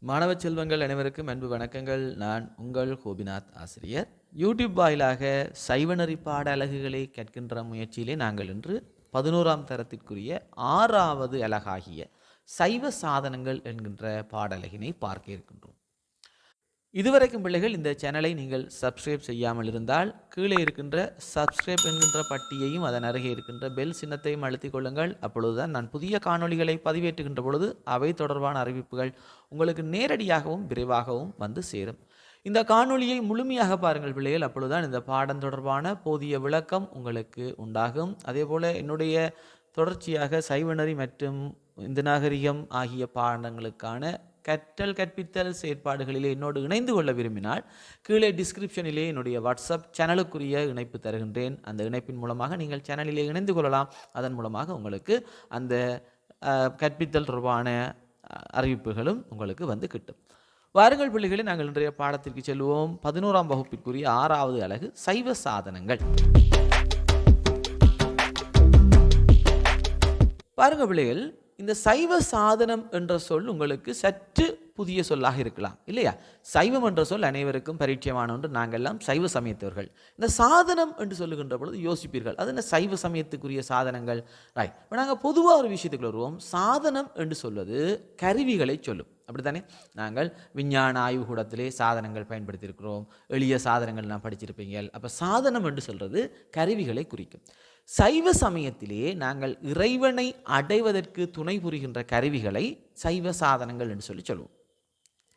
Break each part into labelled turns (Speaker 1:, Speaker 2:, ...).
Speaker 1: மாணவ செல்வங்கள் அனைவருக்கும் அன்பு வணக்கங்கள். நான் உங்கள் கோபிநாத் ஆசிரியர். யூடியூப் வாயிலாக சைவநெறி பாட அலகுகளை கற்கின்ற முயற்சியிலே நாங்கள் இன்று பதினோராம் தரத்திற்குரிய ஆறாவது அலகாகிய சைவ சாதனங்கள் என்கின்ற பாடலகினை பார்க்க இருக்கின்றோம். இதுவரைக்கும் பிள்ளைகள் இந்த சேனலை நீங்கள் சப்ஸ்கிரைப் செய்யாமல் இருந்தால் கீழே இருக்கின்ற சப்ஸ்கிரைப் என்கின்ற பட்டியையும் அதன் அருகே இருக்கின்ற பெல் சின்னத்தையும் அழுத்திக் கொள்ளுங்கள். அப்பொழுதுதான் நான் புதிய காணொளிகளை பதிவேற்றுகின்ற பொழுது அவை தொடர்பான அறிவிப்புகள் உங்களுக்கு நேரடியாகவும் விரைவாகவும் வந்து சேரும். இந்த காணொளியை முழுமையாக பாருங்கள் பிள்ளைகள். அப்பொழுதுதான் இந்த பாடம் தொடர்பான போதிய விளக்கம் உங்களுக்கு உண்டாகும். அதேபோல் என்னுடைய தொடர்ச்சியாக சைவநெறி மற்றும் இந்த நாகரிகம் ஆகிய பாடங்களுக்கான கற்றல் கற்பித்தல் செயற்பாடுகளிலே என்னோடு இணைந்து கொள்ள விரும்பினால் கீழே டிஸ்கிரிப்ஷனிலே என்னுடைய வாட்ஸ்அப் சேனலுக்குரிய இணைப்பு தருகின்றேன். அந்த இணைப்பின் மூலமாக நீங்கள் சேனலிலே இணைந்து கொள்ளலாம். அதன் மூலமாக உங்களுக்கு அந்த கற்பித்தல் தொடர்பான அறிவிப்புகளும் உங்களுக்கு வந்து கிட்டும். வாருங்கள் பிள்ளைகளை நாங்கள் இன்றைய பாடத்திற்கு செல்வோம். பதினோராம் வகுப்பிற்குரிய ஆறாவது அலகு சைவ சாதனங்கள். பாருங்க பிள்ளைகள் இந்த சைவ சாதனம் என்ற சொல் உங்களுக்கு சற்று புதிய சொல்லாக இருக்கலாம் இல்லையா? சைவம் என்ற சொல் அனைவருக்கும் பரிச்சயமான ஒன்று. நாங்கள்லாம் சைவ சமயத்தவர்கள். இந்த சாதனம் என்று சொல்லுகின்ற பொழுது யோசிப்பீர்கள் அது என்ன சைவ சமயத்துக்குரிய சாதனங்கள்? ரைட் இப்போ நாங்கள் பொதுவாக ஒரு விஷயத்துக்கு வருவோம். சாதனம் என்று சொல்வது கருவிகளை சொல்லும். அப்படித்தானே? நாங்கள் விஞ்ஞான ஆய்வுகூடத்திலே சாதனங்கள் பயன்படுத்தியிருக்கிறோம். எளிய சாதனங்கள்லாம் படிச்சிருப்பீங்க அப்போ சாதனம் என்று சொல்கிறது கருவிகளை குறிக்கும். சைவ சமயத்திலே நாங்கள் இறைவனை அடைவதற்கு துணை புரிகின்ற கருவிகளை சைவ சாதனங்கள் என்று சொல்லி சொல்லுவோம்.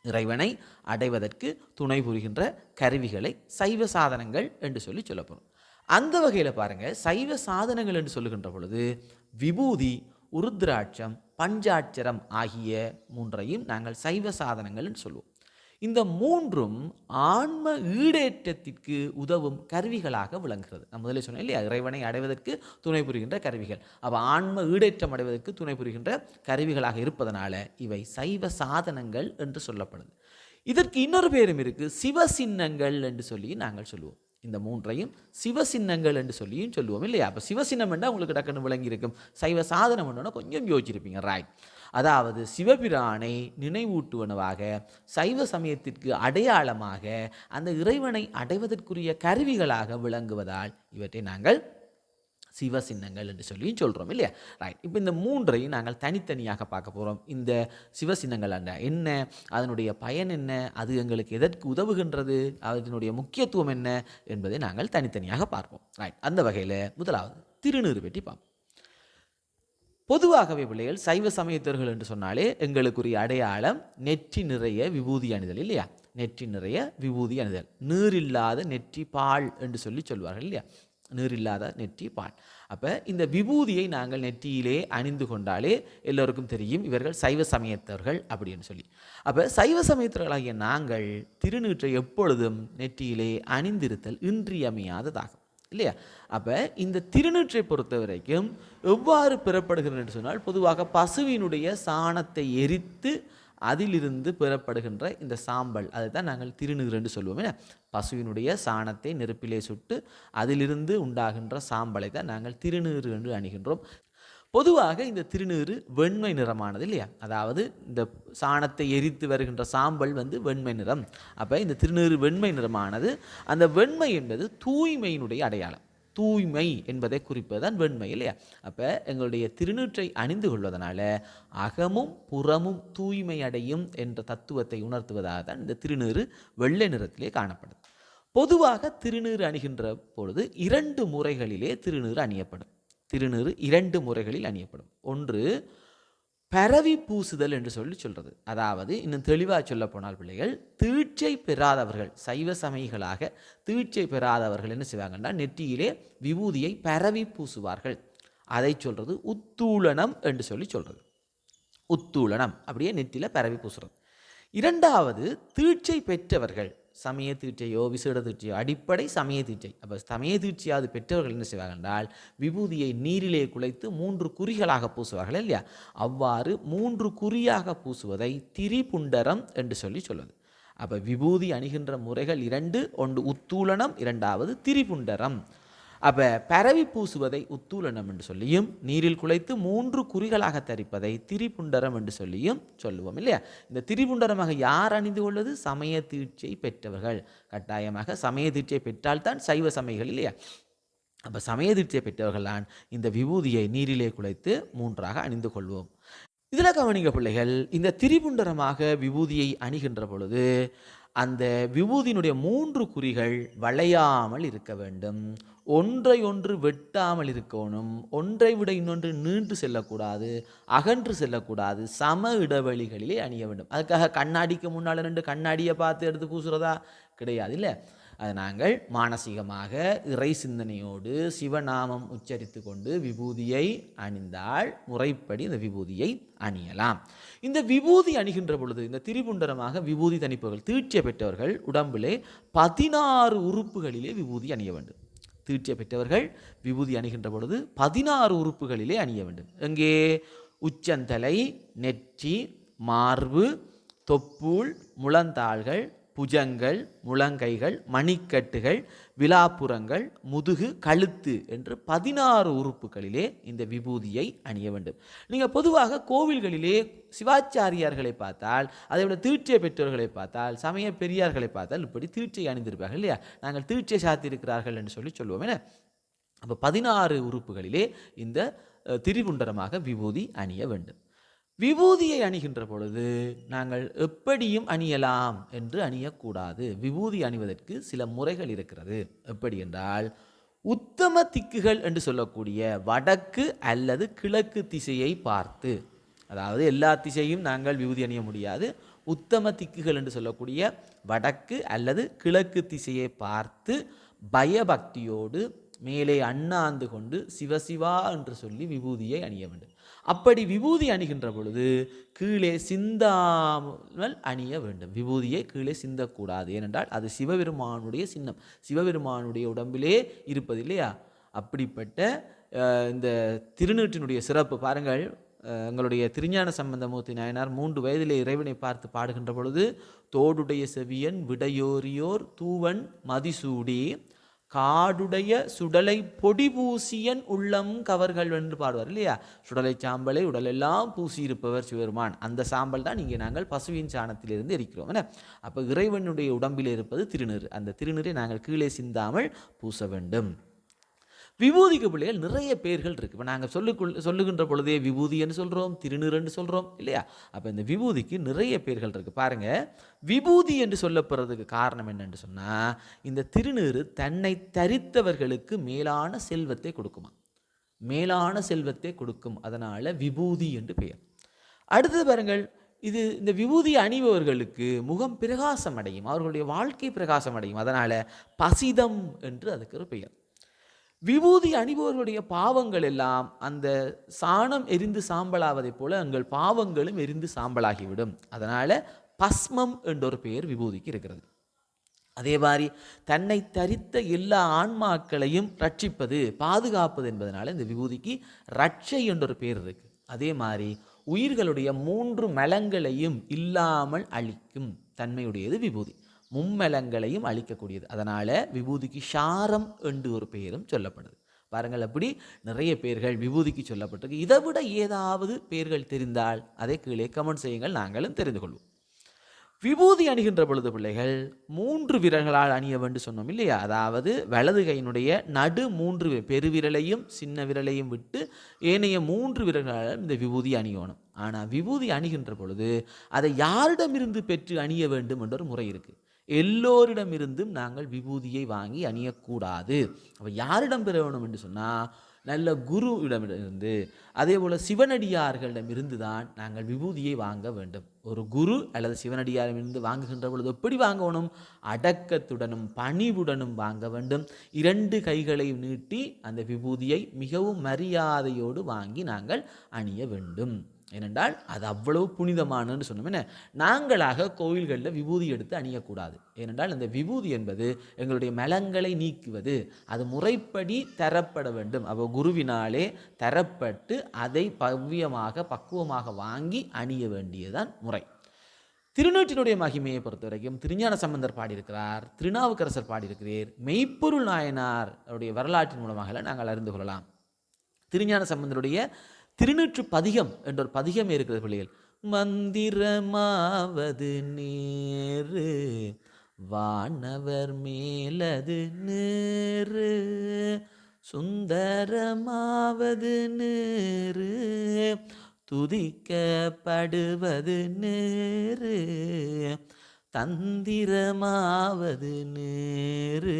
Speaker 1: இறைவனை அடைவதற்கு துணை புரிகின்ற கருவிகளை சைவ சாதனங்கள் என்று சொல்லி சொல்லப்படும் அந்த வகையில் பாருங்கள் சைவ சாதனங்கள் என்று சொல்லுகின்ற பொழுது விபூதி உருத்ராட்சம் பஞ்சாட்சரம் ஆகிய மூன்றையும் நாங்கள் சைவ சாதனங்கள் என்று சொல்லுவோம். இந்த மூன்றும் ஆன்ம ஈடேற்றத்திற்கு உதவும் கருவிகளாக விளங்குகிறது. நான் முதலே சொன்னேன் இல்லையா? இறைவனை அடைவதற்கு துணை புரிகின்ற கருவிகள். அப்போ ஆன்ம ஈடேற்றம் அடைவதற்கு துணை புரிகின்ற கருவிகளாக இருப்பதனால இவை சைவ சாதனங்கள் என்று சொல்லப்படுது. இதற்கு இன்னொரு பேரும் இருக்கு சிவசின்னங்கள் என்று சொல்லி நாங்கள் சொல்லுவோம். இந்த மூன்றையும் சிவசின்னங்கள் என்று சொல்லியும் சொல்லுவோம் இல்லையா? அப்போ சிவசின்னம் என்றால் உங்களுக்கு டக்குன்னு விளங்கியிருக்கும். சைவ சாதனம் என்னன்னா கொஞ்சம் யோசிச்சிருப்பீங்க. ராய் அதாவது சிவபிரானை நினைவூட்டுவனவாக சைவ சமயத்திற்கு அடையாளமாக அந்த இறைவனை அடைவதற்குரிய கருவிகளாக விளங்குவதால் இவற்றை நாங்கள் சிவ சின்னங்கள் என்று சொல்லியும் சொல்கிறோம் இல்லையா? ரைட் இப்போ இந்த மூன்றையும் நாங்கள் தனித்தனியாக பார்க்க போகிறோம் இந்த சிவசின்னங்கள் அண்ட என்ன? அதனுடைய பயன் என்ன? அது எங்களுக்கு எதற்கு உதவுகின்றது? அதனுடைய முக்கியத்துவம் என்ன? என்பதை நாங்கள் தனித்தனியாக பார்ப்போம். ரைட் அந்த வகையில் முதலாவது திருநீர் பற்றி பார்ப்போம் பொதுவாகவே பிள்ளைகள் சைவ சமயத்தவர்கள் என்று சொன்னாலே எங்களுக்குரிய அடையாளம் நெற்றி நிறைய விபூதி அணிதல் இல்லையா? நெற்றி நிறைய விபூதி அணிதல். நீரில்லாத நெற்றி பால் என்று சொல்லி சொல்வார்கள் இல்லையா? நீரில்லாத நெற்றி பால். அப்போ இந்த விபூதியை நாங்கள் நெற்றியிலே அணிந்து கொண்டாலே எல்லோருக்கும் தெரியும் இவர்கள் சைவ சமயத்தவர்கள் அப்படின்னு சொல்லி. அப்போ சைவ சமயத்தவர்களாகிய நாங்கள் திருநீற்றை எப்பொழுதும் நெற்றியிலே அணிந்திருத்தல் இன்றியமையாததாகும். இல்லையா அப்போ இந்த திருநீற்றை பொறுத்த வரைக்கும் எவ்வாறு பெறப்படுகிறது என்று சொன்னால் பொதுவாக பசுவினுடைய சாணத்தை எரித்து அதிலிருந்து பெறப்படுகின்ற இந்த சாம்பல் அதை தான் நாங்கள் திருநீர் என்று சொல்லுவோம் என்ன? பசுவினுடைய சாணத்தை நெருப்பிலே சுட்டு அதிலிருந்து உண்டாகின்ற சாம்பலை தான் நாங்கள் திருநீர் என்று அணிகின்றோம் பொதுவாக இந்த திருநீறு வெண்மை நிறமானது இல்லையா? அதாவது இந்த சாணத்தை எரித்து வருகின்ற சாம்பல் வந்து வெண்மை நிறம். அப்போ இந்த திருநீறு வெண்மை நிறமானது அந்த வெண்மை என்பது தூய்மையினுடைய அடையாளம். தூய்மை என்பதை குறிப்பதுதான் வெண்மை இல்லையா? அப்போ எங்களுடைய திருநீற்றை அணிந்து கொள்வதனால அகமும் புறமும் தூய்மை அடையும் என்ற தத்துவத்தை உணர்த்துவதாக தான் இந்த திருநீறு வெள்ளை நிறத்திலே காணப்படும் பொதுவாக திருநீறு அணிகின்ற பொழுது இரண்டு முறைகளிலே திருநீறு அணியப்படும். திருநீறு இரண்டு முறைகளில் அணியப்படும். ஒன்று பரவி பூசுதல் என்று சொல்லி சொல்கிறது அதாவது இன்னும் தெளிவாக சொல்ல போனால் பிள்ளைகள் தீட்சை பெறாதவர்கள் சைவ சமயிகளாக தீட்சை பெறாதவர்கள் என்ன செய்வாங்கன்னா நெற்றியிலே விபூதியை பரவி பூசுவார்கள். அதை சொல்கிறது உத்தூளனம் என்று சொல்லி சொல்கிறது உத்தூளனம் அப்படியே நெற்றியில் பரவி பூசுறது. இரண்டாவது தீட்சை பெற்றவர்கள் சமய தீட்சையோ விசேட தீட்சையோ அடிப்படை சமய தீட்சை அப்போ சமய தீட்சையாவது பெற்றவர்கள் என்ன செய்வார்கள் என்றால் விபூதியை நீரிலே குலைத்து மூன்று குறிகளாக பூசுவார்கள் இல்லையா? அவ்வாறு மூன்று குறியாக பூசுவதை திரிபுண்டரம் என்று சொல்லி சொல்வது அப்போ விபூதி அணிகின்ற முறைகள் இரண்டு ஒன்று உத்தூளனம் இரண்டாவது திரிபுண்டரம். அப்போ பரவி பூசுவதை உத்தூலனம் என்று சொல்லியும் நீரில் குலைத்து மூன்று குறிகளாக தரிப்பதை திரிபுண்டரம் என்று சொல்லியும் சொல்லுவோம் இல்லையா? இந்த திரிபுண்டரமாக யார் அணிந்து கொள்வது? சமய தீட்சை பெற்றவர்கள். கட்டாயமாக சமய தீட்சை பெற்றால்தான் சைவ சமயங்கள் இல்லையா? அப்போ சமய தீட்சை பெற்றவர்கள்தான் இந்த விபூதியை நீரிலே குலைத்து மூன்றாக அணிந்து கொள்வோம். இதில் கவனிங்க பிள்ளைகள் இந்த திரிபுண்டரமாக விபூதியை அணிகின்ற பொழுது அந்த விபூதியினுடைய மூன்று குறிகள் வளையாமல் இருக்க வேண்டும். ஒன்றை ஒன்று வெட்டாமல் இருக்கணும். ஒன்றை விட இன்னொன்று நீண்டு செல்லக்கூடாது அகன்று செல்லக்கூடாது சம இடைவெளிகளிலே அணிய வேண்டும். அதுக்காக கண்ணாடிக்கு முன்னால் ரெண்டு கண்ணாடியை பார்த்து எடுத்து பூசுறதா கிடையாது இல்லை? அதை நாங்கள் மானசீகமாக இறை சிந்தனையோடு சிவநாமம் உச்சரித்து கொண்டு விபூதியை அணிந்தால் முறைப்படி இந்த விபூதியை அணியலாம். இந்த விபூதி அணிகின்ற பொழுது இந்த திரிபுண்டரமாக விபூதி தணிப்பவர்கள் தீட்சை பெற்றவர்கள் உடம்பிலே பதினாறு உறுப்புகளிலே விபூதி அணிய வேண்டும். தீட்டிய பெற்றவர்கள் விபூதி அணிகின்ற பொழுது பதினாறு உறுப்புகளிலே அணிய வேண்டும். எங்கே? உச்சந்தலை நெற்றி மார்பு தொப்புள் முழந்தாள்கள் புஜங்கள் முழங்கைகள் மணிக்கட்டுகள் விழாப்புறங்கள் முதுகு கழுத்து என்று பதினாறு உறுப்புகளிலே இந்த விபூதியை அணிய வேண்டும். நீங்கள் பொதுவாக கோவில்களிலே சிவாச்சாரியார்களை பார்த்தால் அதை விட தீட்சை பெற்றோர்களை பார்த்தால் சமய பெரியார்களை பார்த்தால் இப்படி தீட்சை அணிந்திருப்பார்கள் இல்லையா? நாங்கள் தீட்சை சாத்தியிருக்கிறார்கள் என்று சொல்லி சொல்லுவோம் என்ன அப்போ பதினாறு உறுப்புகளிலே இந்த திரிகுண்டரமாக விபூதி அணிய வேண்டும். விபூதியை அணிகின்ற பொழுது நாங்கள் எப்படியும் அணியலாம் என்று அணியக்கூடாது. விபூதி அணிவதற்கு சில முறைகள் இருக்கிறது. எப்படி என்றால் உத்தம திக்குகள் என்று சொல்லக்கூடிய வடக்கு அல்லது கிழக்கு திசையை பார்த்து அதாவது எல்லா திசையும் நாங்கள் விபூதி அணிய முடியாது. உத்தம திக்குகள் என்று சொல்லக்கூடிய வடக்கு அல்லது கிழக்கு திசையை பார்த்து பயபக்தியோடு மேலே அண்ணாந்து கொண்டு சிவசிவா என்று சொல்லி விபூதியை அணிய வேண்டும். அப்படி விபூதி அணிகின்ற பொழுது கீழே சிந்தாமல் அணிய வேண்டும். விபூதியை கீழே சிந்தக்கூடாது. ஏனென்றால் அது சிவபெருமானுடைய சின்னம். சிவபெருமானுடைய உடம்பிலே இருப்பது இல்லையா? அப்படிப்பட்ட இந்த திருநீற்றினுடைய சிறப்பு பாருங்கள். எங்களுடைய திருஞான சம்பந்தமூர்த்தி நாயனார் மூன்று வயதிலே இறைவனை பார்த்து பாடுகின்ற பொழுது தோடுடைய செவியன் விடையோரியோர் தூவன் மதிசூடி காடுடைய சுடலை பொடி பூசியன் உள்ளம் கவர்கள் என்று பாடுவார் இல்லையா? சுடலை சாம்பலை உடலெல்லாம் பூசியிருப்பவர் சிவருமான் அந்த சாம்பல் தான் இங்கே நாங்கள் பசுவின் சாணத்திலிருந்து இருக்கிறோம் என்ன? அப்போ இறைவனுடைய உடம்பில் இருப்பது திருநீர். அந்த திருநீரை நாங்கள் கீழே சிந்தாமல் பூச வேண்டும். விபூதிக்கு பிள்ளைகள் நிறைய பேர்கள் இருக்குது இப்போ நாங்கள் சொல்லுக்குள் சொல்லுகின்ற பொழுதே விபூதி என்று சொல்கிறோம் திருநீர்ன்னு சொல்கிறோம் இல்லையா? அப்போ இந்த விபூதிக்கு நிறைய பேர்கள் இருக்குது பாருங்கள் விபூதி என்று சொல்லப்படுறதுக்கு காரணம் என்னன்னு சொன்னால் இந்த திருநீர் தன்னை தரித்தவர்களுக்கு மேலான செல்வத்தை கொடுக்குமா? மேலான செல்வத்தை கொடுக்கும். அதனால் விபூதி என்று பெயர். அடுத்தது பாருங்கள் இது இந்த விபூதி அணிபவர்களுக்கு முகம் பிரகாசம் அடையும் அவர்களுடைய வாழ்க்கை பிரகாசம் அடையும். அதனால் பசிதம் என்று அதுக்கு ஒரு பெயர். விபூதி அணிபவர்களுடைய பாவங்கள் எல்லாம் அந்த சாணம் எரிந்து சாம்பலாவதைப் போல எங்கள் பாவங்களும் எரிந்து சாம்பலாகிவிடும். அதனால் பஸ்மம் என்ற ஒரு பெயர் விபூதிக்கு இருக்கிறது. அதே மாதிரி தன்னை தரித்த எல்லா ஆன்மாக்களையும் ரட்சிப்பது பாதுகாப்பது என்பதனால இந்த விபூதிக்கு ரட்சை என்ற ஒரு இருக்கு. அதே மாதிரி உயிர்களுடைய மூன்று மலங்களையும் இல்லாமல் அழிக்கும் தன்மையுடையது விபூதி. மும்மலங்களையும் அழிக்கக்கூடியது. அதனால் விபூதிக்கு சாரம் என்று ஒரு பெயரும் சொல்லப்படுது. பாருங்கள் அப்படி நிறைய பேர்கள் விபூதிக்கு சொல்லப்பட்டிருக்கு. இதை விட ஏதாவது பேர்கள் தெரிந்தால் அதை கீழே கமெண்ட் செய்யுங்கள் நாங்களும் தெரிந்து கொள்வோம். விபூதி அணிகின்ற பொழுது பிள்ளைகள் மூன்று விரல்களால் அணிய வேண்டும் சொன்னோம் இல்லையா? அதாவது வலது கையினுடைய நடு மூன்று பெருவிரலையும் சின்ன விரலையும் விட்டு ஏனைய மூன்று விரல்களால் இந்த விபூதி அணியணும். ஆனால் விபூதி அணிகின்ற பொழுது அதை யாரிடமிருந்து பெற்று அணிய வேண்டும் என்ற ஒரு முறை இருக்குது எல்லோரிடமிருந்தும் நாங்கள் விபூதியை வாங்கி அணியக்கூடாது. அப்போ யாரிடம் பெற வேணும் என்று சொன்னால் நல்ல குருவிடமிருந்து அதே போல் சிவனடியார்களிடமிருந்து தான் நாங்கள் விபூதியை வாங்க வேண்டும். ஒரு குரு அல்லது சிவனடியாரிடமிருந்து வாங்குகின்ற பொழுது எப்படி வாங்கணும் அடக்கத்துடனும் பணிவுடனும் வாங்க வேண்டும். இரண்டு கைகளையும் நீட்டி அந்த விபூதியை மிகவும் மரியாதையோடு வாங்கி நாங்கள் அணிய வேண்டும். ஏனென்றால் அது அவ்வளவு புனிதமானன்னு சொன்னோம். என்ன? நாங்களாக கோவில்களில் விபூதி எடுத்து அணியக்கூடாது. ஏனென்றால் இந்த விபூதி என்பது எங்களுடைய மலங்களை நீக்குவது. அது முறைப்படி தரப்பட வேண்டும். அவ குருவினாலே தரப்பட்டு அதை பவ்யமாக பக்குவமாக வாங்கி அணிய வேண்டியதுதான் முறை. திருநூற்றினுடைய மகிமையை பொறுத்த வரைக்கும் திருஞான சம்பந்தர் பாடியிருக்கிறார் திருநாவுக்கரசர் பாடியிருக்கிறீர் மெய்ப்பொருள் நாயனார் அவருடைய வரலாற்றின் மூலமாக நாங்கள் அறிந்து கொள்ளலாம். திருஞான சம்பந்தருடைய திருநூற்று பதிகம் என்ற ஒரு பதிகம் இருக்கிறது பிள்ளைகள். மந்திரமாவது நேரு வானவர் மேலது நேரு சுந்தரமாவது நேரு துதிக்கப்படுவது நேரு தந்திரமாவது நேரு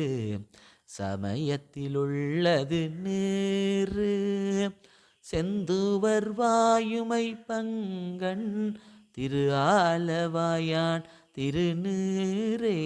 Speaker 1: சமயத்திலுள்ளது நேரு செந்துவர் வாயுமை பங்கன் திரு ஆலவாயான் திருநீரே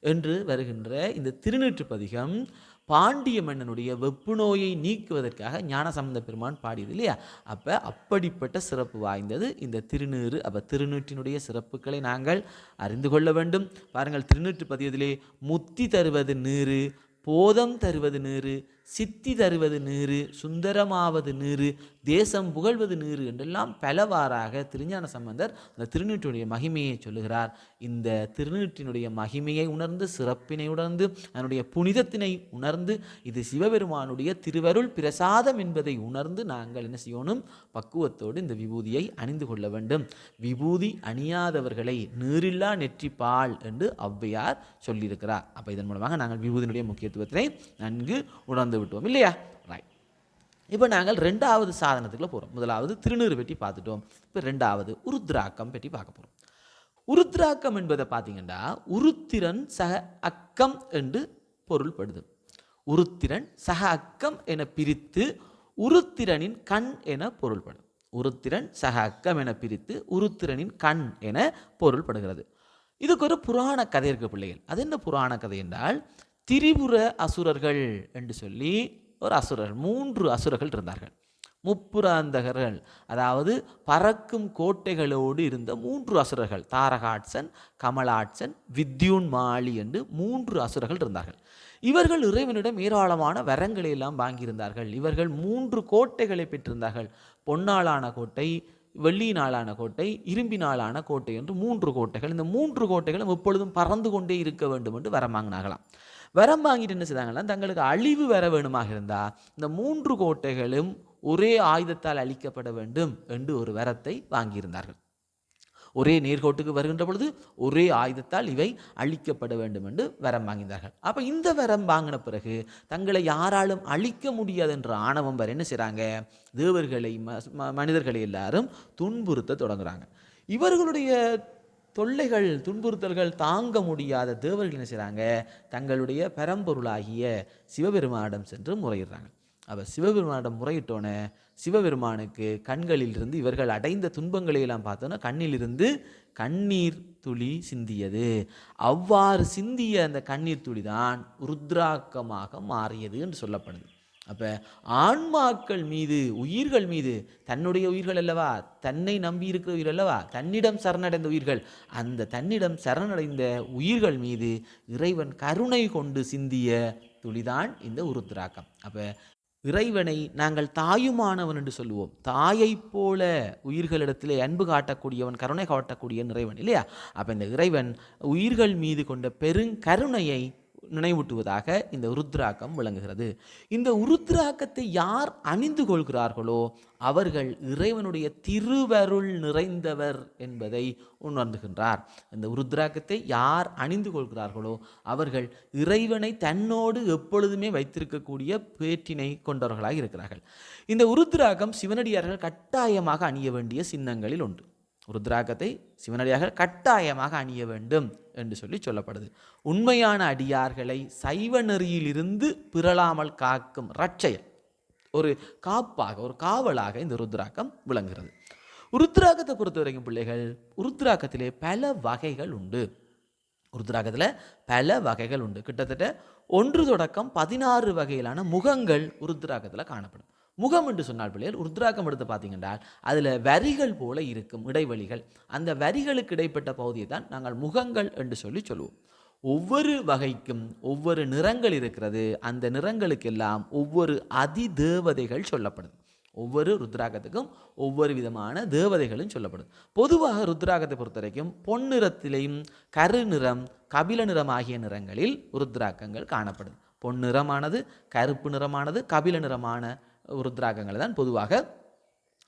Speaker 1: என்று வருகின்ற இந்த திருநீற்று பதிகம் பாண்டிய மன்னனுடைய வெப்பு நோயை நீக்குவதற்காக ஞானசம்பந்த பெருமான் பாடியது இல்லையா? அப்போ அப்படிப்பட்ட சிறப்பு வாய்ந்தது இந்த திருநீறு. அப்போ திருநீற்றினுடைய சிறப்புகளை நாங்கள் அறிந்து கொள்ள வேண்டும். பாருங்கள் திருநீற்று பதிவதிலே முத்தி தருவது நீரு போதம் தருவது நீரு சித்தி தருவது நீரு சுந்தரமாவது நீரு தேசம் புகழ்வது நீரு என்றெல்லாம் பலவாறாக திருஞான சம்பந்தர் அந்த திருநீற்றினுடைய மகிமையை சொல்லுகிறார். இந்த திருநீற்றினுடைய மகிமையை உணர்ந்து சிறப்பினை உணர்ந்து அதனுடைய புனிதத்தினை உணர்ந்து இது சிவபெருமானுடைய திருவருள் பிரசாதம் என்பதை உணர்ந்து நாங்கள் என்ன செய்யணும்? பக்குவத்தோடு இந்த விபூதியை அணிந்து கொள்ள வேண்டும். விபூதி அணியாதவர்களை நீரில்லா நெற்றி பால் என்று ஔவையார் சொல்லியிருக்கிறார். அப்போ இதன் மூலமாக நாங்கள் விபூதியினுடைய முக்கியத்துவத்தினை நன்கு உணர்ந்து மறந்து விட்டோம் இல்லையா? ரைட் இப்போ நாங்கள் ரெண்டாவது சாதனத்துக்குள்ளே போகிறோம் முதலாவது திருநீறு பற்றி பார்த்துட்டோம். இப்போ ரெண்டாவது உருத்ராக்கம் பற்றி பார்க்க போகிறோம் உருத்ராக்கம் என்பதை பார்த்தீங்கன்னா உருத்திரன் சக அக்கம் என்று பொருள்படுது. உருத்திரன் சக அக்கம் என பிரித்து உருத்திரனின் கண் என பொருள்படும். உருத்திரன் சக அக்கம் என பிரித்து உருத்திரனின் கண் என பொருள்படுகிறது. இதுக்கு ஒரு புராண கதை இருக்கு பிள்ளைகள். அது என்ன புராண கதை என்றால் திரிபுர அசுரர்கள் என்று சொல்லி ஒரு அசுரர் மூன்று அசுரர்கள் இருந்தார்கள். முப்புராந்தகர்கள் அதாவது பறக்கும் கோட்டைகளோடு இருந்த மூன்று அசுரர்கள் தாரகாட்சன் கமலாட்சன் வித்யூன் மாளி என்று மூன்று அசுரர்கள் இருந்தார்கள். இவர்கள் இறைவனிடம் ஏராளமான வரங்களை எல்லாம் வாங்கியிருந்தார்கள். இவர்கள் மூன்று கோட்டைகளை பெற்றிருந்தார்கள். பொன்னாளான கோட்டை வெள்ளியினாலான கோட்டை இரும்பினாலான கோட்டை என்று மூன்று கோட்டைகள். இந்த மூன்று கோட்டைகளும் எப்பொழுதும் பறந்து கொண்டே இருக்க வேண்டும் என்று வரமாங்கினார்களாம் வரம் வாங்கிட்டு என்ன செய்தாங்கன்னா தங்களுக்கு அழிவு வர வேணுமாக இருந்தால் இந்த மூன்று கோட்டைகளும் ஒரே ஆயுதத்தால் அழிக்கப்பட வேண்டும் என்று ஒரு வரத்தை வாங்கியிருந்தார்கள். ஒரே நேர்கோட்டுக்கு வருகின்ற பொழுது ஒரே ஆயுதத்தால் இவை அழிக்கப்பட வேண்டும் என்று வரம் வாங்கினார்கள் அப்போ இந்த வரம் வாங்கின பிறகு தங்களை யாராலும் அழிக்க முடியாது என்ற ஆணவம் வர என்ன செய்கிறாங்க தேவர்களை ம- மனிதர்களை எல்லாரும் துன்புறுத்த தொடங்குறாங்க. இவர்களுடைய தொல்லைகள் துன்புறுத்தல்கள் தாங்க முடியாத தேவர்கள் என்ன செய்கிறாங்க தங்களுடைய பரம்பொருளாகிய சிவபெருமானிடம் சென்று முறையிடுறாங்க. அப்போ சிவபெருமானிடம் முறையிட்டோன்னே சிவபெருமானுக்கு கண்களிலிருந்து இவர்கள் அடைந்த துன்பங்களை எல்லாம் பார்த்தோன்னா கண்ணிலிருந்து கண்ணீர் துளி சிந்தியது. அவ்வாறு சிந்திய அந்த கண்ணீர் துளி தான் ருத்ராக்கமாக மாறியது என்று சொல்லப்படுது. அப்போ ஆன்மாக்கள் மீது உயிர்கள் மீது தன்னுடைய உயிர்கள் அல்லவா? தன்னை நம்பி இருக்கிற உயிர் அல்லவா? தன்னிடம் சரணடைந்த உயிர்கள். அந்த தன்னிடம் சரணடைந்த உயிர்கள் மீது இறைவன் கருணை கொண்டு சிந்திய துளிதான் இந்த உருத்ராக்கம். அப்போ இறைவனை நாங்கள் தாயுமானவன் என்று சொல்லுவோம். தாயைப் போல உயிர்களிடத்திலே அன்பு காட்டக்கூடியவன் கருணை காட்டக்கூடிய இறைவன் இல்லையா? அப்போ இந்த இறைவன் உயிர்கள் மீது கொண்ட பெருங்கருணையை நினைவூட்டுவதாக இந்த ருத்ராக்கம் விளங்குகிறது. இந்த உருத்ராக்கத்தை யார் அணிந்து கொள்கிறார்களோ அவர்கள் இறைவனுடைய திருவருள் நிறைந்தவர் என்பதை உணர்ந்துகின்றார். இந்த உருத்ராக்கத்தை யார் அணிந்து கொள்கிறார்களோ அவர்கள் இறைவனை தன்னோடு எப்பொழுதுமே வைத்திருக்கக்கூடிய பேற்றினை கொண்டவர்களாக இருக்கிறார்கள். இந்த உருத்ராக்கம் சிவனடியார்கள் கட்டாயமாக அணிய வேண்டிய சின்னங்களில் ஒன்று. ருத்ராக்கத்தை சிவனடியார்கள் கட்டாயமாக அணிய வேண்டும் என்று சொல்லி சொல்லப்படுது. உண்மையான அடியார்களை சைவ நெறியிலிருந்து பிறளாமல் காக்கும் ரட்சையல் ஒரு காப்பாக ஒரு காவலாக இந்த ருத்ராக்கம் விளங்குகிறது. ருத்ராக்கத்தை பொறுத்த வரைக்கும் பிள்ளைகள் ருத்ராக்கத்திலே பல வகைகள் உண்டு. ருத்ராக்கத்தில் பல வகைகள் உண்டு. கிட்டத்தட்ட ஒன்று தொடக்கம் பதினாறு வகையிலான முகங்கள் ருத்ராக்கத்தில் காணப்படும். முகம் என்று சொன்னால் பிள்ளைகள் ருத்ராக்கம் எடுத்து பார்த்தீங்கன்னா அதில் வரிகள் போல இருக்கும் இடைவெளிகள். அந்த வரிகளுக்கு இடைப்பட்ட பகுதியை தான் நாங்கள் முகங்கள் என்று சொல்லி சொல்லுவோம். ஒவ்வொரு வகைக்கும் ஒவ்வொரு நிறங்கள் இருக்கிறது. அந்த நிறங்களுக்கெல்லாம் ஒவ்வொரு அதி தேவதைகள் சொல்லப்படுது. ஒவ்வொரு ருத்ராகத்துக்கும் ஒவ்வொரு விதமான தேவதைகளும் சொல்லப்படும் பொதுவாக ருத்ராகத்தை பொறுத்த வரைக்கும் பொன்னிறத்திலையும் கருநிறம் கபில நிறம் ஆகிய நிறங்களில் ருத்ராக்கங்கள் காணப்படுது. பொன்னிறமானது கருப்பு நிறமானது கபில நிறமான ருத்ராகங்களை தான் பொதுவாக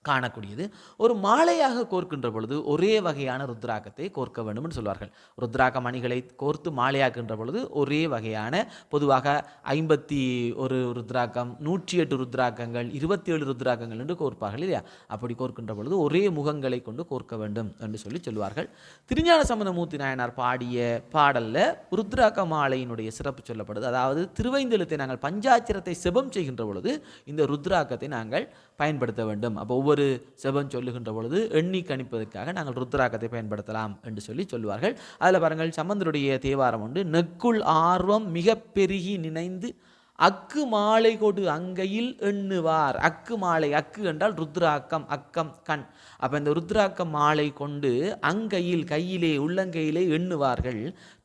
Speaker 1: காணக்கூடியது. ஒரு மாலையாக கோர்க்கின்ற பொழுது ஒரே வகையான ருத்ராக்கத்தை கோர்க்க வேண்டும் என்று சொல்வார்கள். ருத்ராக்க மணிகளை கோர்த்து மாலையாக்கின்ற பொழுது ஒரே வகையான பொதுவாக ஐம்பத்தி ஒரு ருத்ராக்கம் நூற்றி எட்டு ருத்ராக்கங்கள் இருபத்தி ஏழு ருத்ராக்கங்கள் என்று கோர்ப்பார்கள் இல்லையா? அப்படி கோர்க்கின்ற பொழுது ஒரே முகங்களை கொண்டு கோர்க்க வேண்டும் என்று சொல்லி சொல்வார்கள். திருஞான சம்பந்தமூர்த்தி நாயனார் பாடிய பாடலில் ருத்ராக்க மாலையினுடைய சிறப்பு சொல்லப்படுது. அதாவது திருவைந்தெழுத்தை நாங்கள் பஞ்சாட்சரத்தை செபம் செய்கின்ற பொழுது இந்த ருத்ராக்கத்தை நாங்கள் பயன்படுத்த வேண்டும். அப்போ ஒவ்வொரு செபம் சொல்லுகின்ற பொழுது எண்ணி கணிப்பதற்காக நாங்கள் ருத்ராக்கத்தை பயன்படுத்தலாம் என்று சொல்லி சொல்லுவார்கள். அதில் பாருங்கள் சம்பந்தருடைய தேவாரம் உண்டு. நெக்குள் ஆர்வம் மிக பெருகி நினைந்து அக்கு மாலை கொடு அங்கையில் எண்ணுவார். அக்கு மாலை அக்கு என்றால் ருத்ராக்கம் அக்கம் கண். அப்போ இந்த ருத்ராக்கம் மாலை கொண்டு அங்கையில் கையிலே உள்ளங்கையிலே எண்ணுவார்கள்.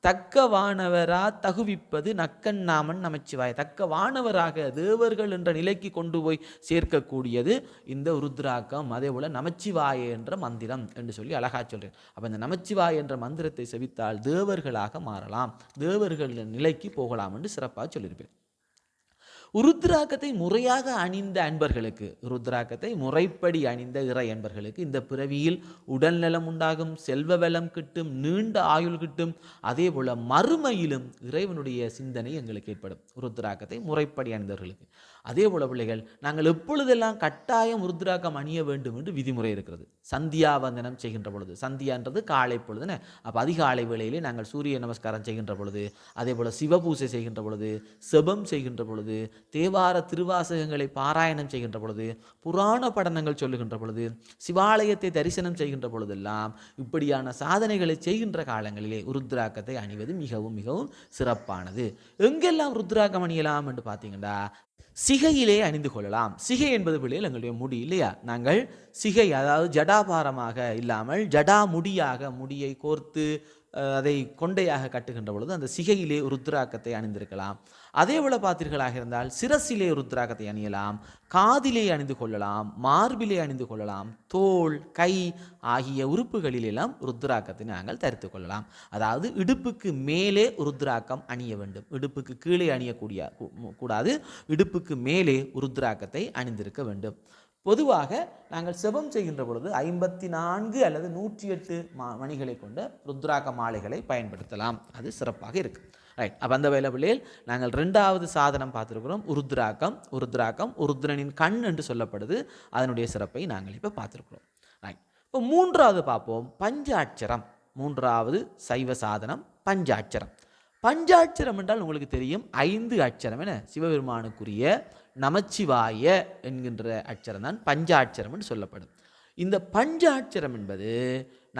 Speaker 1: தக்க வானவரா தகுவிப்பது நக்கன் நாமன் நமச்சிவாய். தக்க வானவராக தேவர்கள் என்ற நிலைக்கு கொண்டு போய் சேர்க்கக்கூடியது இந்த ருத்ராக்கம். அதே போல் நமச்சிவாய என்ற மந்திரம் என்று சொல்லி அழகா சொல்கிறேன் அப்போ இந்த நமச்சிவாய என்ற மந்திரத்தை செவித்தால் தேவர்களாக மாறலாம். தேவர்கள் நிலைக்கு போகலாம் என்று சிறப்பாக சொல்லியிருப்பேன் ருத்ராக்கத்தை முறையாக அணிந்த அன்பர்களுக்கு ருத்ராக்கத்தை முறைப்படி அணிந்த இறை அன்பர்களுக்கு இந்த பிறவியில் உடல்நலம் உண்டாகும் செல்வ வளம் கிட்டும் நீண்ட ஆயுள் கிட்டும் அதே போல் மறுமையிலும் இறைவனுடைய சிந்தனை எங்களுக்கு ஏற்படும். ருத்ராக்கத்தை முறைப்படி அணிந்தவர்களுக்கு. அதே போல பிள்ளைகள் நாங்கள் எப்பொழுதெல்லாம் கட்டாயம் ருத்ராக்கம் அணிய வேண்டும் என்று விதிமுறை இருக்கிறது. சந்தியாவந்தனம் செய்கின்ற பொழுது சந்தியான்றது காலை பொழுதுன்னு அப்போ அதிகாலை வேளையிலே நாங்கள் சூரிய நமஸ்காரம் செய்கின்ற பொழுது அதே போல் சிவபூசை செய்கின்ற பொழுது செபம் செய்கின்ற பொழுது தேவார திருவாசகங்களை பாராயணம் செய்கின்ற பொழுது புராண படனங்கள் சொல்லுகின்ற பொழுது சிவாலயத்தை தரிசனம் செய்கின்ற பொழுதெல்லாம் இப்படியான சாதனைகளை செய்கின்ற காலங்களிலே ருத்ராக்கத்தை அணிவது மிகவும் மிகவும் சிறப்பானது. எங்கெல்லாம் ருத்ராக்கம் அணியலாம் என்று பார்த்தீங்கன்னா சிகையிலே அணிந்து கொள்ளலாம். சிகை என்பது பிள்ளைகள் எங்களுடைய முடி இல்லையா? நாங்கள் சிகை அதாவது ஜடாபாரமாக இல்லாமல் ஜடா முடியாக முடியை கோர்த்து அதை கொண்டையாக கட்டுகின்ற பொழுது அந்த சிகையிலே ருத்ராக்கத்தை அணிந்திருக்கலாம். அதே போல பார்த்தீர்களாக இருந்தால் சிரசிலே ருத்ராகத்தை அணியலாம் காதிலே அணிந்து கொள்ளலாம் மார்பிலே அணிந்து கொள்ளலாம் தோல் கை ஆகிய உறுப்புகளிலெல்லாம் ருத்ராக்கத்தை நாங்கள் தரித்து கொள்ளலாம். அதாவது இடுப்புக்கு மேலே ருத்ராக்கம் அணிய வேண்டும். இடுப்புக்கு கீழே அணியக்கூடிய கூடாது. இடுப்புக்கு மேலே ருத்ராக்கத்தை அணிந்திருக்க வேண்டும். பொதுவாக நாங்கள் செபம் செய்கின்ற பொழுது ஐம்பத்தி நான்கு அல்லது நூற்றி எட்டு மா மணிகளை கொண்ட ருத்ராக்க மாலைகளை பயன்படுத்தலாம். அது சிறப்பாக இருக்குது ரைட் அப்போ அந்த வேலை நாங்கள் ரெண்டாவது சாதனம் பார்த்துருக்கிறோம். உருத்ராக்கம் உருத்ராக்கம் உருத்ரனின் கண் என்று சொல்லப்படுது. அதனுடைய சிறப்பை நாங்கள் இப்போ பார்த்துருக்குறோம். ரைட் இப்போ மூன்றாவது பார்ப்போம். பஞ்சாட்சரம். மூன்றாவது சைவ சாதனம் பஞ்சாட்சரம். பஞ்சாட்சரம் என்றால் உங்களுக்கு தெரியும் ஐந்து அட்சரம் என சிவபெருமானுக்குரிய நமச்சிவாய என்கின்ற அட்சரம் தான் பஞ்சாட்சரம் என்று சொல்லப்படும். இந்த பஞ்சாட்சரம் என்பது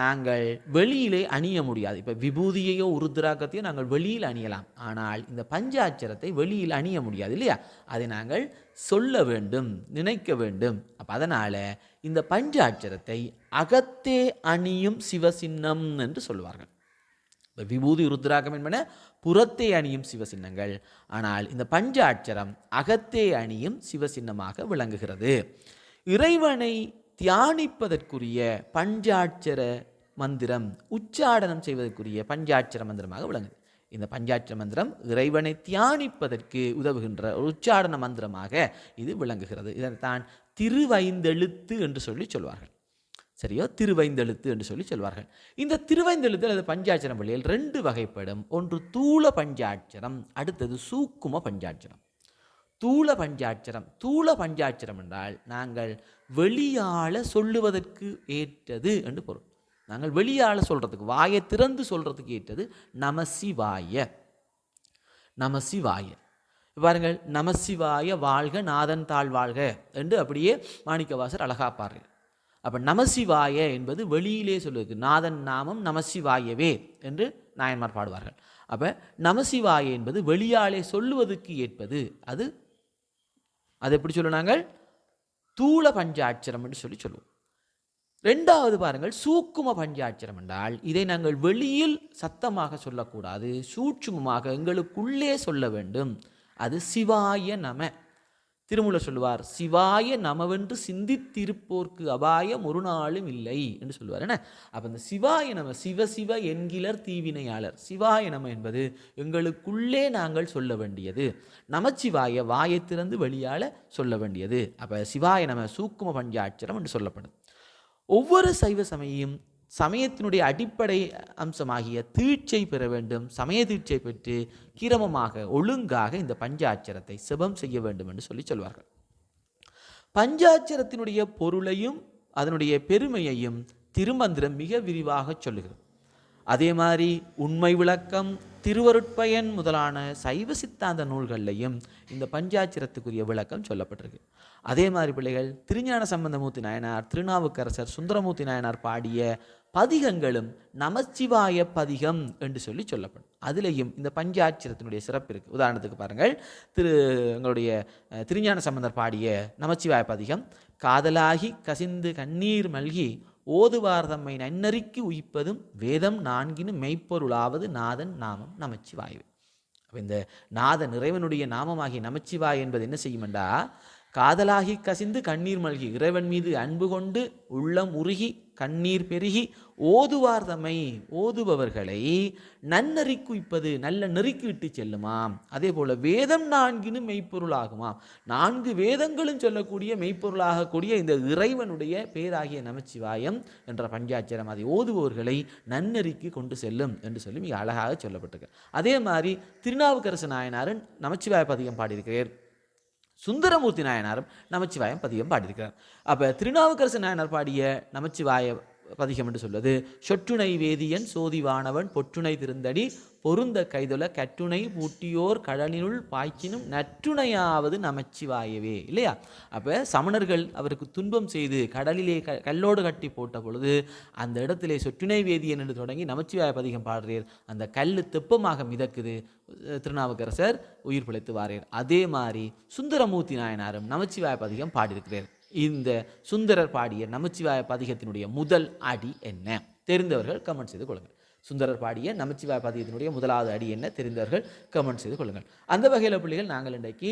Speaker 1: நாங்கள் வெளியிலே அணிய முடியாது. இப்போ விபூதியையோ உருத்ராக்கத்தையோ நாங்கள் வெளியில் அணியலாம். ஆனால் இந்த பஞ்சாட்சரத்தை வெளியில் அணிய முடியாது இல்லையா? அதை நாங்கள் சொல்ல வேண்டும் நினைக்க வேண்டும். அப்போ அதனால் இந்த பஞ்சாட்சரத்தை அகத்தே அணியும் சிவசின்னம் என்று சொல்லுவார்கள். இப்போ விபூதி ருத்ராகம் என்பன புறத்தே அணியும் சிவசின்னங்கள். ஆனால் இந்த பஞ்சாட்சரம் அகத்தே அணியும் சிவசின்னமாக விளங்குகிறது. இறைவனை தியானிப்பதற்குரிய பஞ்சாட்சர மந்திரம் உச்சாடனம் செய்வதற்குரிய பஞ்சாட்சர மந்திரமாக விளங்குது. இந்த பஞ்சாட்சர மந்திரம் இறைவனை தியானிப்பதற்கு உதவுகின்ற ஒரு உச்சாடன மந்திரமாக இது விளங்குகிறது. இதைத்தான் திருவைந்தெழுத்து என்று சொல்லி சொல்வார்கள். சரியோ? திருவைந்தெழுத்து என்று சொல்லி சொல்வார்கள். இந்த திருவைந்தெழுத்து அல்லது பஞ்சாட்சரம் வழியில் ரெண்டு வகைப்படும். ஒன்று தூள பஞ்சாட்சரம் அடுத்தது சூக்கும பஞ்சாட்சரம். தூள பஞ்சாட்சரம் தூள பஞ்சாட்சரம் என்றால் நாங்கள் வெளியால சொல்லுவதற்கு ஏற்றது என்று பொருள். நாங்கள் வெளியால் சொல்கிறதுக்கு வாயை திறந்து சொல்கிறதுக்கு ஏற்றது நமசிவாய. நமசிவாய. பாருங்கள் நமசிவாய வாழ்க நாதன் தாழ் வாழ்க என்று அப்படியே மாணிக்கவாசர் அழகா அப்போ அப்ப நமசிவாய என்பது வெளியிலே சொல்லுவது நாதன் நாமம் நமசிவாயவே என்று நாயன்மார் பாடுவார்கள். அப்போ நமசிவாய என்பது வெளியாலே சொல்லுவதற்கு ஏற்பது அது அது எப்படி சொல்லுவோம் நாங்கள் தூள பஞ்சாட்சரம் என்று சொல்லி சொல்லுவோம். ரெண்டாவது பாருங்கள் சூக்கும பஞ்சாட்சரம் என்றால் இதை நாங்கள் வெளியில் சத்தமாக சொல்லக்கூடாது சூட்சுமமாக எங்களுக்குள்ளே சொல்ல வேண்டும். அது சிவாய நம. திருமூல சொல்லுவார் சிவாய நமவென்று சிந்தித்திருப்போர்க்கு அபாயம் ஒரு நாளும் இல்லை என்று சொல்லுவார். என்ன? அப்போ இந்த சிவாய நம சிவ சிவ என்கிலர் தீவினையாளர். சிவாய நம என்பது எங்களுக்குள்ளே நாங்கள் சொல்ல வேண்டியது. நமச்சிவாய வாயை திறந்து வெளியால் சொல்ல வேண்டியது. அப்போ சிவாய நம சூக்கும பஞ்சாட்சரம் என்று சொல்லப்படும். ஒவ்வொரு சைவ சமயம் சமயத்தினுடைய அடிப்படை அம்சமாகிய தீட்சை பெற வேண்டும் சமய தீட்சை பெற்று கிரமமாக ஒழுங்காக இந்த பஞ்சாட்சரத்தை சிவம் செய்ய வேண்டும் என்று சொல்லி சொல்வார்கள். பஞ்சாட்சரத்தினுடைய பொருளையும் அதனுடைய பெருமையையும் திருமந்திரம் மிக விரிவாக சொல்லுகிறது. அதே மாதிரி உண்மை விளக்கம் திருவருட்பயன் முதலான சைவ சித்தாந்த நூல்கள்லையும் இந்த பஞ்சாச்சிரத்துக்குரிய விளக்கம் சொல்லப்பட்டிருக்கு. அதே மாதிரி பிள்ளைகள் திருஞான சம்பந்தமூர்த்தி நாயனார் திருநாவுக்கரசர் சுந்தரமூர்த்தி நாயனார் பாடிய பதிகங்களும் நமச்சிவாய பதிகம் என்று சொல்லி சொல்லப்படும். அதுலேயும் இந்த பஞ்சாட்சரத்தினுடைய சிறப்பு இருக்குது உதாரணத்துக்கு பாருங்கள் திரு எங்களுடைய திருஞான சம்பந்தர் பாடிய நமச்சிவாய பதிகம் காதலாகி கசிந்து கண்ணீர் மல்கி ஓதுவார் தம்மை நன்னறிக்கு உயிப்பதும் வேதம் நான்கினும் மெய்ப்பொருளாவது நாதன் நாமம் நமச்சிவாயவே. அப்போ இந்த நாத இறைவனுடைய நாமமாகி நமச்சிவாய் என்பது என்ன செய்யுமெண்டா? காதலாகி கசிந்து கண்ணீர் மல்கி இறைவன் மீது அன்பு கொண்டு உள்ளம் உருகி கண்ணீர் பெருகி ஓதுவார் தம்மை ஓதுபவர்களை நன்னறி நல்ல நெறிக்கு விட்டு செல்லுமாம். அதே போல் வேதம் நான்கினும் மெய்ப்பொருளாகுமாம். நான்கு வேதங்களும் சொல்லக்கூடிய மெய்ப்பொருளாகக்கூடிய இந்த இறைவனுடைய பேராகிய நமச்சிவாயம் என்ற பஞ்சாட்சரம் அதை ஓதுபவர்களை நன்னெறிக்கு கொண்டு செல்லும் என்று சொல்லி மிக அழகாக சொல்லப்பட்டிருக்கு. அதே மாதிரி திருநாவுக்கரசு நாயனாரன் நமச்சிவாய பதிகம் பாடியிருக்கிறார். சுந்தரமூர்த்தி நாயனாரும் நமச்சிவாயம் பதிகம் பாடியிருக்கிறார். அப்போ திருநாவுக்கரசு நாயனார் பாடிய நமச்சிவாய பதிகம் என்று சொல்வது சொற்றுணை வேதியன் சோதிவானவன் பொற்றுணை திருந்தடி பொருந்த கைதொல கட்டுணை பூட்டியோர் கடலினுள் பாய்ச்சினும் நற்றுணையாவது நமச்சிவாயவே. இல்லையா? அப்போ சமணர்கள் அவருக்கு துன்பம் செய்து கடலிலே க கல்லோடு கட்டி போட்ட பொழுது அந்த இடத்திலே சொற்றுணை வேதியன் என்று தொடங்கி நமச்சிவாய பதிகம் பாடுறீர். அந்த கல் தெப்பமாக மிதக்குது. திருநாவுக்கரசர் உயிர் பிழைத்து வாரீர் அதே மாதிரி சுந்தரமூர்த்தி நாயனாரும் நமச்சிவாய பதிகம் பாடியிருக்கிறார். இந்த சுந்தரர் பாடிய நமச்சிவாய பதிகத்தினுடைய முதல் அடி என்ன? தெரிந்தவர்கள் கமெண்ட் செய்து கொள்ளுங்கள். சுந்தரர் பாடிய நமச்சிவாய பதிகத்தினுடைய முதலாவது அடி என்ன தெரிந்தவர்கள் கமெண்ட் செய்து கொள்ளுங்கள். அந்த வகையில் பிள்ளைகள் நாங்கள் இன்றைக்கு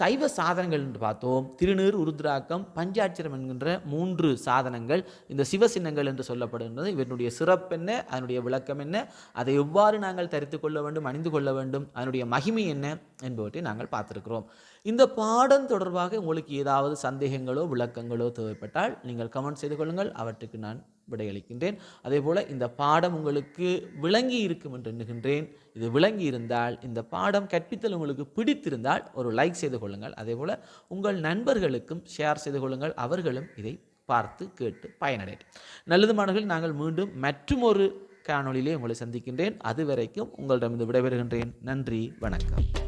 Speaker 1: சைவ சாதனங்கள் என்று பார்த்தோம். திருநீர் உருத்ராக்கம் பஞ்சாட்சிரம் என்கின்ற மூன்று சாதனங்கள் இந்த சிவசின்னங்கள் என்று சொல்லப்படுகின்றது. இவனுடைய சிறப்பு என்ன? அதனுடைய விளக்கம் என்ன? அதை எவ்வாறு நாங்கள் தரித்து கொள்ள வேண்டும் அணிந்து கொள்ள வேண்டும் அதனுடைய மகிமை என்ன என்பவற்றை நாங்கள் பார்த்துருக்கிறோம். இந்த பாடம் தொடர்பாக உங்களுக்கு ஏதாவது சந்தேகங்களோ விளக்கங்களோ தேவைப்பட்டால் நீங்கள் கமெண்ட் செய்து கொள்ளுங்கள். அவற்றுக்கு நான் விடையளிக்கின்றேன். அதே போல் இந்த பாடம் உங்களுக்கு விளங்கி இருக்கும் என்று எண்ணுகின்றேன். இது விளங்கி இருந்தால் இந்த பாடம் கற்பித்தல் உங்களுக்கு பிடித்திருந்தால் ஒரு லைக் செய்து கொள்ளுங்கள். அதே போல் உங்கள் நண்பர்களுக்கும் ஷேர் செய்து கொள்ளுங்கள். அவர்களும் இதை பார்த்து கேட்டு பயனடையட்டும். நல்லது மாணவர்கள் நாங்கள் மீண்டும் மற்றுமொரு காணொளியிலே உங்களை சந்திக்கின்றேன். அதுவரைக்கும் உங்களிடமிருந்து விடைபெறுகின்றேன். நன்றி வணக்கம்.